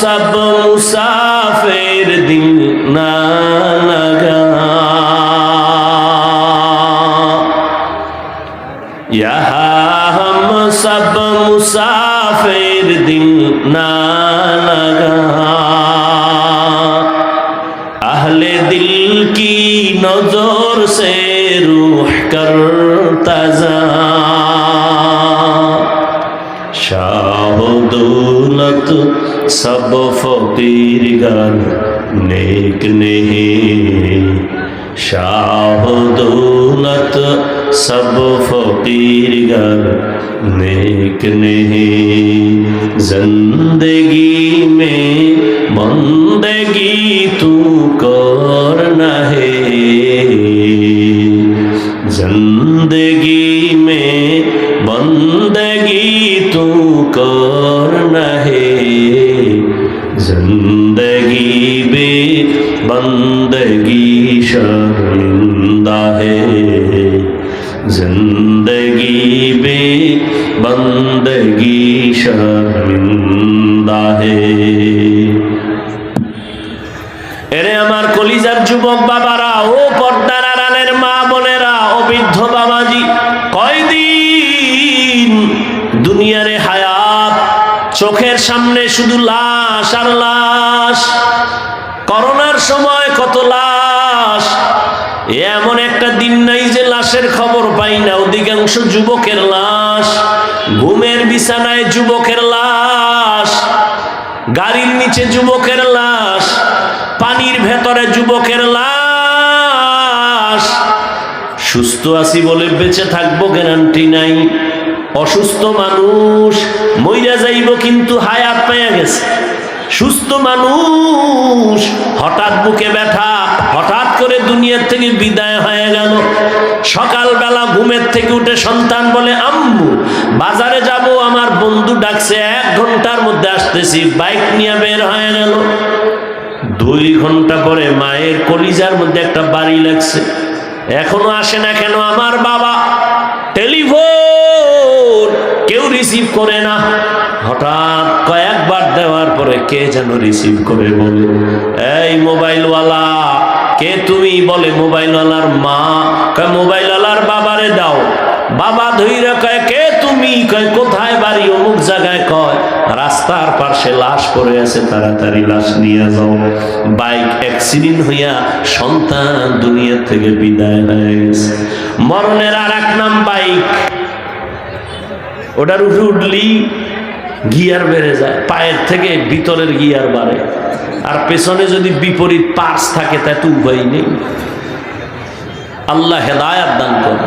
সব মুসাফের দিন না লাগা। হম সব মুসাফের দিন না লাগা। আহলে দিল কি নজর সে রুহ কর তাজা শাহ দৌলত সব ফকির গান নেক নেহি শাহ দৌলত সব ফকির গান নেক নেহি জিন্দগি মে বন্দগি তু तू कर नहे जिंदगी बे बंदगी शर्मिंदा है जिंदगी बे बंदगी शर्मिंदा है এরে আমার কলিজার যুবক বাবারা ও পর্দার চোখের সামনে শুধু লাশ আর লাশ। করোনার সময় কত লাশ। এমন একটা দিন নাই যে লাশের খবর পাই না। অধিকাংশ যুবকের লাশ। ঘুমের বিছানায় যুবকের লাশ। গাড়ির নিচে যুবকের লাশ। পানির ভেতরে যুবকের লাশ। সুস্থ আছি বলে বেঁচে থাকব গ্যারান্টি নাই। অসুস্থ মানুষ মইরা যাইব কিন্তু হায়াত পাইয়া গেছে। সুস্থ মানুষ, হঠাৎ বুকে ব্যথা, হঠাৎ করে দুনিয়ার থেকে বিদায় হয়ে গেল। সকালবেলা ঘুমের থেকে উঠে সন্তান বলে, আম্মু, বাজারে যাব, আমার বন্ধু ডাকছে, এক ঘণ্টার মধ্যে আসতেছি। বাইক নিয়ে বের হয়ে গেল। দুই ঘণ্টা পরে মায়ের কলিজার মধ্যে একটা বাড়ি লাগছে। এখনও আসে না কেন আমার বাবা? রিসিভ করে না। হঠাৎ কয়েকবার দেওয়ার পরে কে যেন রিসিভ করে বলে, এই মোবাইলওয়ালা, কে তুমি? বলে, মোবাইলওয়ালার মা। কয়, মোবাইলওয়ালার বাবারে দাও। বাবা ধৈরা কয়, কে তুমি? কয়, কোথায় বাড়ি? অমুক জায়গায় কয়, রাস্তার পাশে লাশ পড়ে আছে, তাড়াতাড়ি লাশ নিয়ে যাও। বাইক অ্যাক্সিডেন্ট হইয়া সন্তান দুনিয়া থেকে বিদায় হয়ে গেছে। মরণের আর এক নাম বাইক। ওটার উপরে উঠলি গিয়ার বেড়ে যায়, পায়ের থেকে ভিতরের গিয়ার বাড়ে। আর পেছনে যদি বিপরীত পার্স থাকে, তা তো উপায় নেই। আল্লাহ হেদায়াত দান করে